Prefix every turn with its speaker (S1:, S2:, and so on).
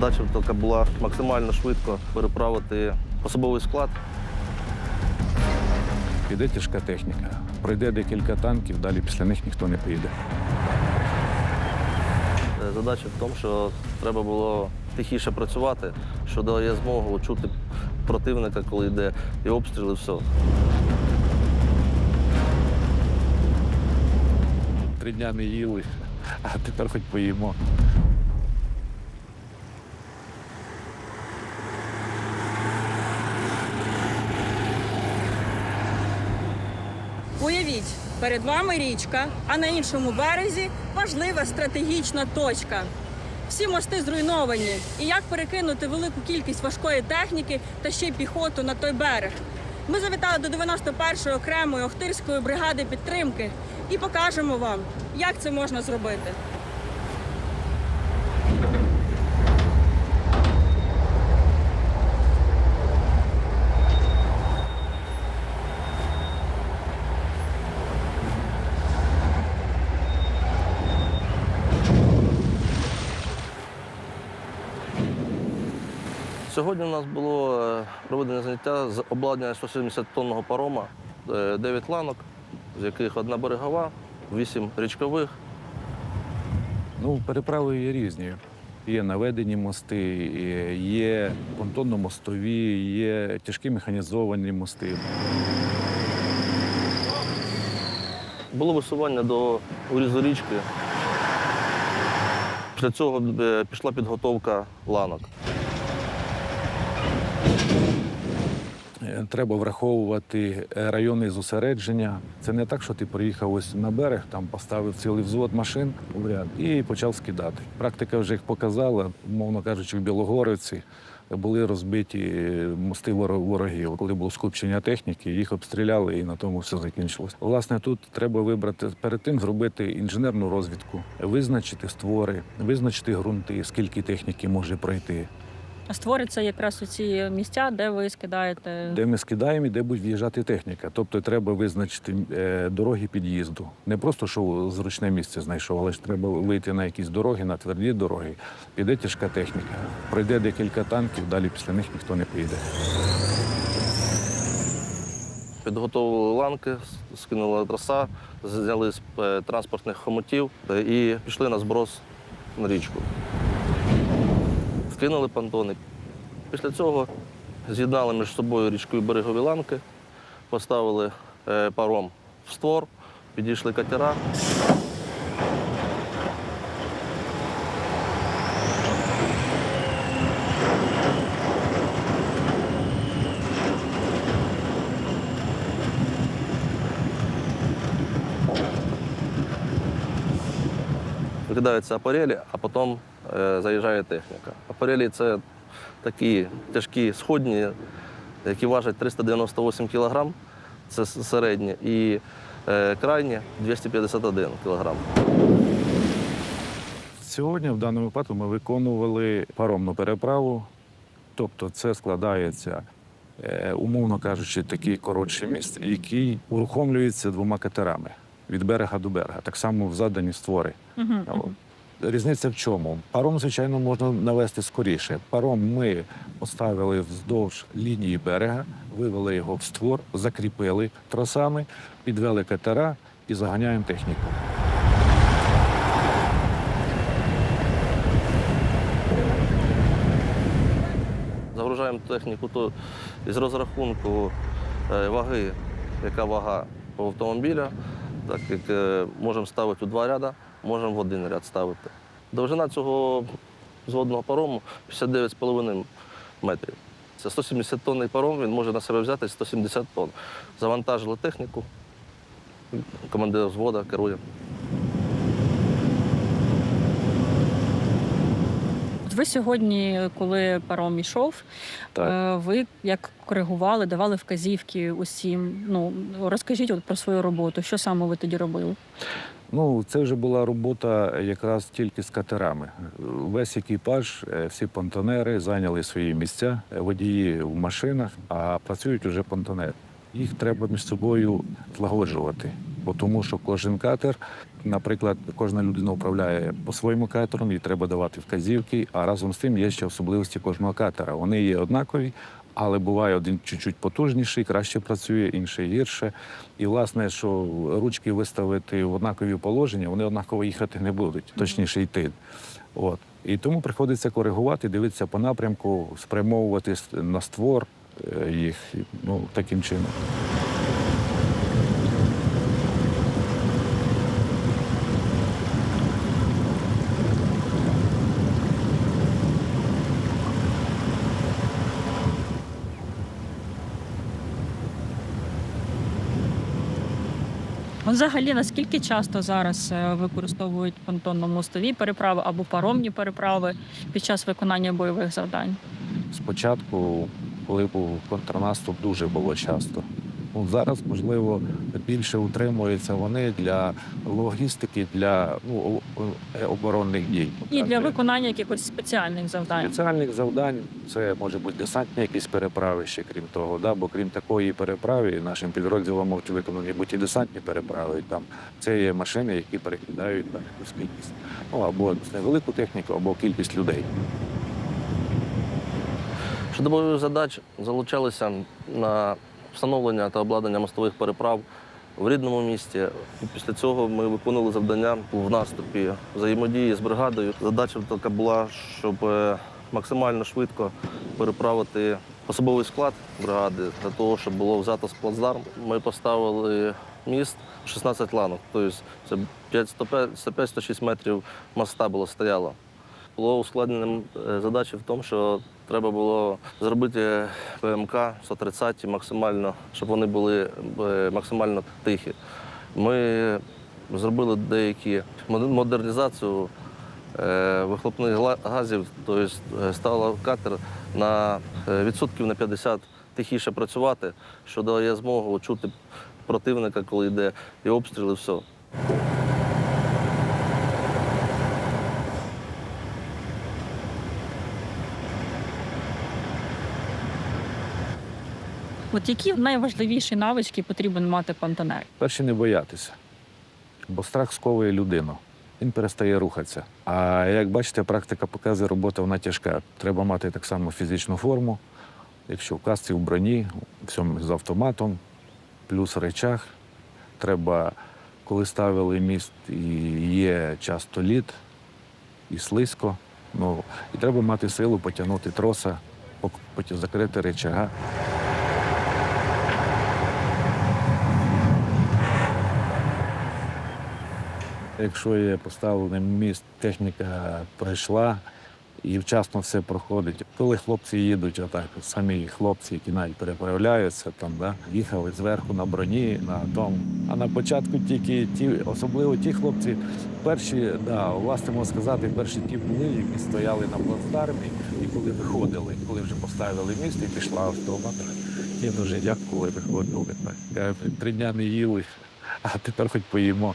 S1: Задача така була максимально швидко переправити особовий склад.
S2: Піде тяжка техніка. Пройде декілька танків, далі після них ніхто не поїде.
S1: Е, Задача в тому, що треба було тихіше працювати, що дає змогу чути противника, коли йде і обстріли, все.
S2: Три дня не їли, а тепер хоч поїмо.
S3: Уявіть, перед вами річка, а на іншому березі важлива стратегічна точка. Всі мости зруйновані. І як перекинути велику кількість важкої техніки та ще й піхоту на той берег? Ми завітали до 91-ї окремої Охтирської бригади підтримки і покажемо вам, як це можна зробити.
S1: Сьогодні у нас було е, проведення заняття з обладнання 170-тонного парома, 9 ланок, з яких одна берегова, 8 річкових.
S2: Ну, переправи є різні. Є наведені мости, є- є понтонно-мостові, є тяжкі механізовані мости.
S1: Було висування до урізу річки. Після цього е, пішла підготовка ланок.
S2: Треба враховувати е, райони зосередження. Це не так, що ти приїхав ось на берег, там поставив цілий взвод машин в ряд і почав скидати. Практика вже їх показала, мовно кажучи, в Білогорівці були розбиті е, мости воро- ворогів. Коли було скупчення техніки, їх обстріляли і на тому все закінчилось. Власне, тут треба вибрати перед тим зробити інженерну розвідку, визначити створи, визначити ґрунти, скільки техніки може пройти.
S3: Створиться якраз у ці місця, де ви скидаєте.
S2: Де ми скидаємо і де буде в'їжджати техніка. Тобто треба визначити е, дороги під'їзду. Не просто що зручне місце знайшов, але ж треба вийти на якісь дороги, на тверді дороги. Піде тяжка техніка, пройде декілька танків, далі після них ніхто не поїде.
S1: Підготовили ланки, скинули троса, зняли з е, транспортних хомутів е, і пішли на зброс на річку. Скинули понтони. Після цього з'єднали між собою річкою берегові ланки, поставили е, паром в створ, підійшли катера. Викидаються апарелі, а потім заїжджає техніка. Апарелі це такі тяжкі сходні, які важать 398 кг, це середні, і е, крайні 251 кг.
S2: Сьогодні в даному випадку ми виконували паромну переправу. Тобто це складається, е, умовно кажучи, такий коротший міст, який урухомлюється двома катерами від берега до берега. Так само в задані створи.
S3: Мгм,
S2: А,
S3: мгм.
S2: Різниця в чому? Паром, звичайно, можна навести скоріше. Паром ми поставили вздовж лінії берега, вивели його в створ, закріпили тросами, підвели катера і заганяємо техніку.
S1: Загружаємо техніку то із розрахунку е, ваги, яка вага автомобіля, так як е, можемо ставити у два ряда, можемо в один ряд ставити. Довжина цього зводного парому 59,5 метрів. Це 170 тонний паром, він може на себе взяти 170 тонн. Завантажили техніку, командир взвода керує.
S3: Ви сьогодні, коли паром йшов,
S2: Так.
S3: е, ви як коригували, давали вказівки усім. Ну розкажіть от про свою роботу. Що саме ви тоді робили?
S2: Ну, це вже була робота якраз тільки з катерами. Весь екіпаж, е, всі понтонери зайняли свої місця, водії в машинах, а працюють вже понтонери. Їх треба між собою злагоджувати. Бо Тому що кожен катер, наприклад, кожна людина управляє по своєму катеру, і треба давати вказівки, а разом з тим є ще особливості кожного катера. Вони є однакові, але буває один чуть-чуть потужніший, краще працює, інший гірше. І власне, що ручки виставити в однакові положення, вони однаково їхати не будуть, точніше йти. От. І тому приходиться коригувати, дивитися по напрямку, спрямовувати на створ е, їх ну, таким чином.
S3: Взагалі, наскільки часто зараз е, використовують понтонно-мостові переправи або паромні переправи під час виконання бойових завдань?
S2: Спочатку, коли був контрнаступ, дуже було часто. Ну, зараз, можливо, більше утримуються вони для логістики, для ну, о- оборонних дій.
S3: І для виконання якихось спеціальних завдань.
S2: Спеціальних завдань це може бути десантні якісь переправи ще крім того. Да? Бо крім такої переправи, нашим підрозділам можуть виконані бути і десантні переправи. Там це є машини, які перекидають там якусь кількість. Ну або невелику техніку, або кількість людей.
S1: Щодо бойових задач залучалися на встановлення та обладнання мостових переправ в рідному місті. Після цього ми виконували завдання в наступі взаємодії з бригадою. Задача така була, щоб е, максимально швидко переправити особовий склад бригади для того, щоб було взято з плацдарм. Ми поставили міст 16 ланок, тобто це 5-105-106 метрів моста було стояло. Було ускладненням е, задачі в тому, що треба було зробити ПМК 130 максимально, щоб вони були е, максимально тихі. Ми зробили деякі модернізацію е, вихлопних газів, тобто стало катер на відсотків на 50 тихіше працювати, що дає змогу чути противника, коли йде і обстріли, все.
S3: От які найважливіші навички потрібен мати понтонер?
S2: Перше не боятися, бо страх сковує людину. Він перестає рухатися. А як бачите, практика показує, робота вона тяжка. Треба мати так само фізичну форму. Якщо в касці, в броні, всьому з автоматом, плюс речах. Треба, коли ставили міст, і є часто лід, і слизько. Ну, і треба мати силу потягнути троса, потім закрити речага. Якщо є поставлений міст, техніка пройшла і вчасно все проходить. Коли хлопці їдуть, отак, самі хлопці, які навіть переправляються, там, да, їхали зверху на броні, на тому. А на початку тільки ті, особливо ті хлопці, перші, да, власне можна сказати, перші ті були, які стояли на плацдармі, і коли виходили, коли вже поставили міст і пішла автомат. Їм дуже дякували, виходили. Так. Кажуть, Три дня не їли, а тепер хоч поїмо.